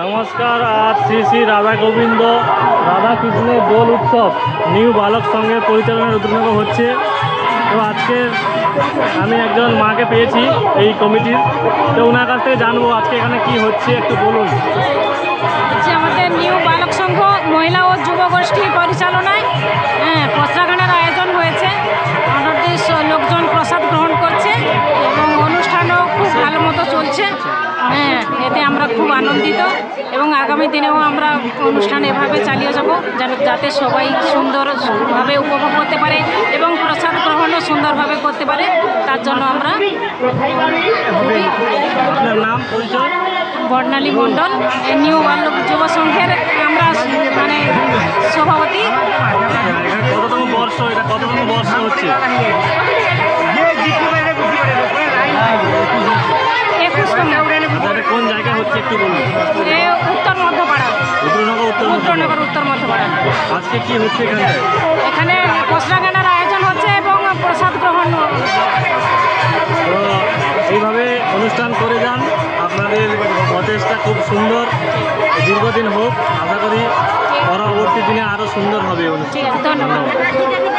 নমস্কার আর শ্রী শ্রী রাধা গোবিন্দ, রাধা কৃষ্ণের দোল উৎসব, নিউ বালক সঙ্গে পরিচালনার উদ্যোগ হচ্ছে। তো আজকে আমি একজন মাকে পেয়েছি এই কমিটির। তো ওনার কাছ থেকে জানব আজকে এখানে কি হচ্ছে, একটু বলুন। আমাদের নিউ বালক সংঘ মহিলা ও যুব গোষ্ঠী পরিচালনায় হ্যাঁ পত্রাগানের আয়োজন হয়েছে। আমাদের লোকজন প্রসাদ গ্রহণ করছে এবং অনুষ্ঠানও খুব ভালো মতো চলছে। হ্যাঁ এতে আমরা খুব আনন্দিত এবং আগামী দিনেও আমরা অনুষ্ঠান এভাবে চালিয়ে যাব, যেন যাতে সবাই সুন্দরভাবে উপভোগ করতে পারে এবং প্রসাদ গ্রহণও করতে পারে তার জন্য আমরা নাম পরিচয়? বর্ণালী মণ্ডল নিউ বাল্যক যুব সংঘের আমরা মানে সভাপতি। এখানে কততম বর্ষ এটা কততম বর্ষ হচ্ছে? একুশতম এটা কোন জায়গায় হচ্ছে একটু বলুন। উত্তর মধ্যপাড়া। উত্তর উত্তরনগর উত্তর মধ্যপাড়া। আজকে কি হচ্ছে এখানটায় এখানে পশরাগানের আয়োজন হচ্ছে এবং প্রসাদ তো এইভাবে অনুষ্ঠান করে যান। আপনাদের প্রচেষ্টা খুব সুন্দর। দীর্ঘদিন হোক আশা করি পরবর্তী দিনে আরও সুন্দর হবে অনুষ্ঠান। ধন্যবাদ।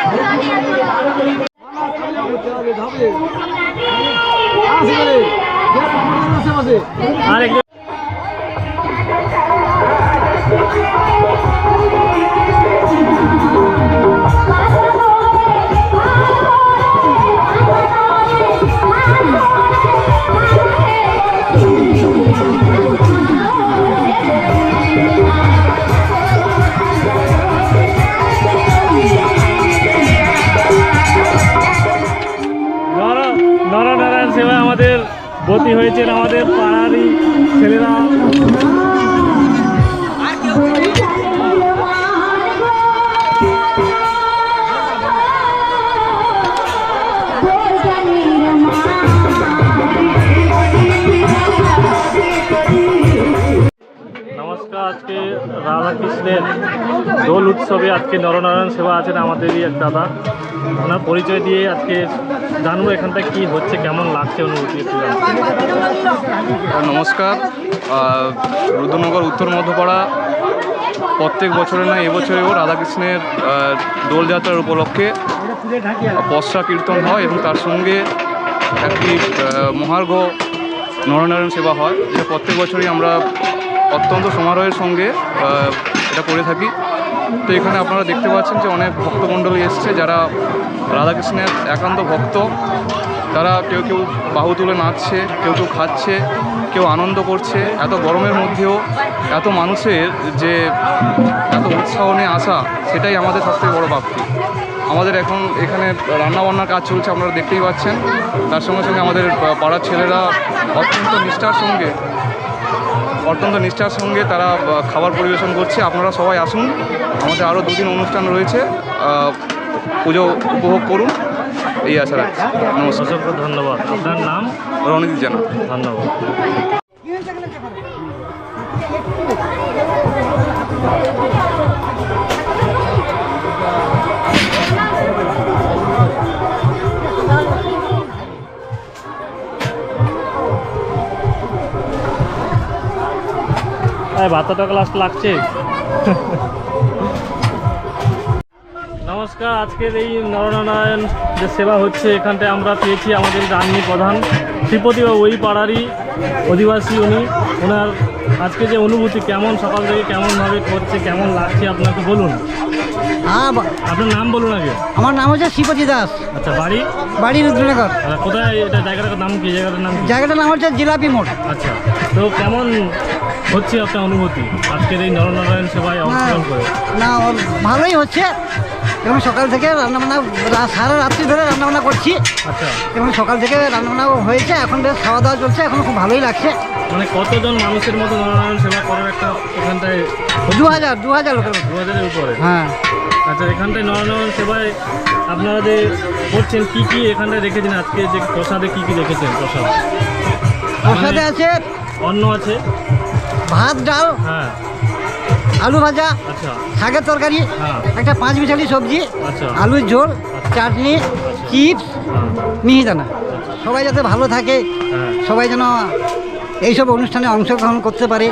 নরনারায়ণ সেবা আমাদের বতী হয়েছেন আমাদের পাড়ারই ছেলেরা। আজকে রাধাকৃষ্ণের দোল উৎসবে আজকে নরনারায়ণ সেবা আছেন আমাদেরই এক দাদা। ওনার পরিচয় দিয়ে আজকে জানব এখানটায় কি হচ্ছে, কেমন লাগছে অনুভূতি। নমস্কার। রুদ্রনগর, উত্তর মধ্যপাড়া। প্রত্যেক বছরে না এবছরেও রাধাকৃষ্ণের দোলযাত্রার উপলক্ষে বর্ষা কীর্তন হয় এবং তার সঙ্গে একটি মহার্ঘ নরনারায়ণ সেবা হয়। যেটা প্রত্যেক বছরই আমরা অত্যন্ত সমারোহের সঙ্গে এটা করে থাকি। তো এখানে আপনারা দেখতে পাচ্ছেন যে অনেক ভক্তমণ্ডলী এসছে যারা রাধাকৃষ্ণের একান্ত ভক্ত। তারা কেউ কেউ বাহু তুলে নাচছে, কেউ কেউ খাচ্ছে, কেউ আনন্দ করছে। এত গরমের মধ্যেও এত মানুষের যে এত উৎসাহ নিয়ে আসা, সেটাই আমাদের সবথেকে বড় প্রাপ্তি আমাদের এখন এখানে রান্নাবান্নার কাজ চলছে, আপনারা দেখতেই পাচ্ছেন। তার সঙ্গে সঙ্গে আমাদের পাড়ার ছেলেরা অত্যন্ত নিষ্ঠার সঙ্গে অত্যন্ত নিষ্ঠার সঙ্গে তারা খাবার পরিবেশন করছে। আপনারা সবাই আসুন। আমাদের আরও দুদিন অনুষ্ঠান রয়েছে। পুজো উপভোগ করুন। এই আশা রাখছি। নমস্কার। অসংখ্য ধন্যবাদ। আপনার নাম? রণজিৎ জানা। ধন্যবাদ। এই বাচ্চাটা ক্লাস লাগছে। নমস্কার আজকের এই নরনারায়ণ যে সেবা হচ্ছে এখানটায় আমরা পেয়েছি আমাদের রান্নি প্রধান শ্রীপতি বা ওই পাড়ারই অধিবাসী উনি। ওনার আজকে যে অনুভূতি কেমন সকাল থেকে কেমনভাবে করছে কেমন লাগছে আপনাকে বলুন। হ্যাঁ আপনার নাম বলুন আগে। আমার নাম হচ্ছে শ্রীপতি দাস। আচ্ছা বাড়ি? বাড়ি রুদ্রনগর। আহ, কোথায় এটা জায়গাটার নাম কি? জায়গাটার নাম জায়গাটার নাম হচ্ছে জিলাপি মোড়। আচ্ছা তো কেমন হচ্ছে আপনার অনুভূতি? আজকের এই নরনারায়ণ সেবায় অংশগ্রহণ করে। না ভালোই হচ্ছে। এবং সকাল থেকে রান্নাবান্না সারা রাত্রি ধরে রান্নাবান্না করছি। আচ্ছা। এবং সকাল থেকে রান্নাবান্না হয়েছে এখন বেশ খাওয়া দাওয়া চলছে এখন খুব ভালোই লাগছে। মানে কতজন মানুষের মতো নরনারায়ণ সেবা করার একটা এখানটায়? দু হাজার দু হাজার লোকের দু হাজারের উপরে? হ্যাঁ। আচ্ছা এখানটায় নরনারায়ণ সেবায় আপনারা যে করছেন কী কী? এখানটায় রেখেছেন আজকে যে প্রসাদে কী কী রেখেছেন প্রসাদ? প্রসাদে আছে অন্ন আছে? ভাত ডাল হ্যাঁ। আলু ভাজা আচ্ছা। শাকের তরকারি হ্যাঁ। একটা পাঁচ মিশালি সবজি আচ্ছা। আলুর ঝোল চাটনি চিপস হ্যাঁ। মিহিদানা। সবাই যাতে ভালো থাকে সবাই যেন এইসব অনুষ্ঠানে অংশগ্রহণ করতে পারে।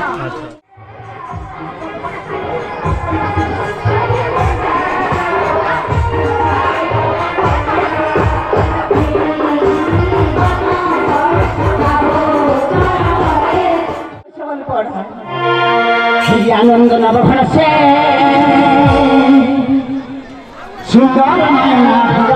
আচ্ছা আনন্দ আনন্দ নবঘনসে সুন্দর